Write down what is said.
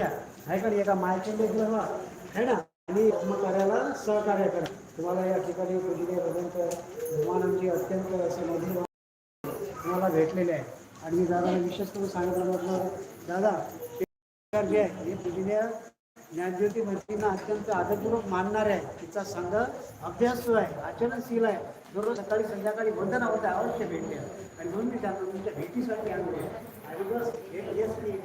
आहे का एका मायचे लेकरं आहे है ना आणि कर्मकार्याला सहकार्य करा तुम्हाला या ठिकाणी पूजनीय भगवंत भगवानांची अत्यंत असे मधुर तुम्हाला भेटलेले आहे. आणि मी दादाला विशेष करून सांगितलं म्हटलं दादा जे आहे हे पूजनीय ज्ञानज्योती मंत्रींना अत्यंत आदरपूर्वक मानणार आहे. तिचा संघ अभ्यासू आहे आचरणशील आहे. दररोज सकाळी संध्याकाळी वंदना होते अवश्य भेटले आणि म्हणून मी त्यांना तुमच्या भेटीसाठी आलो आहे.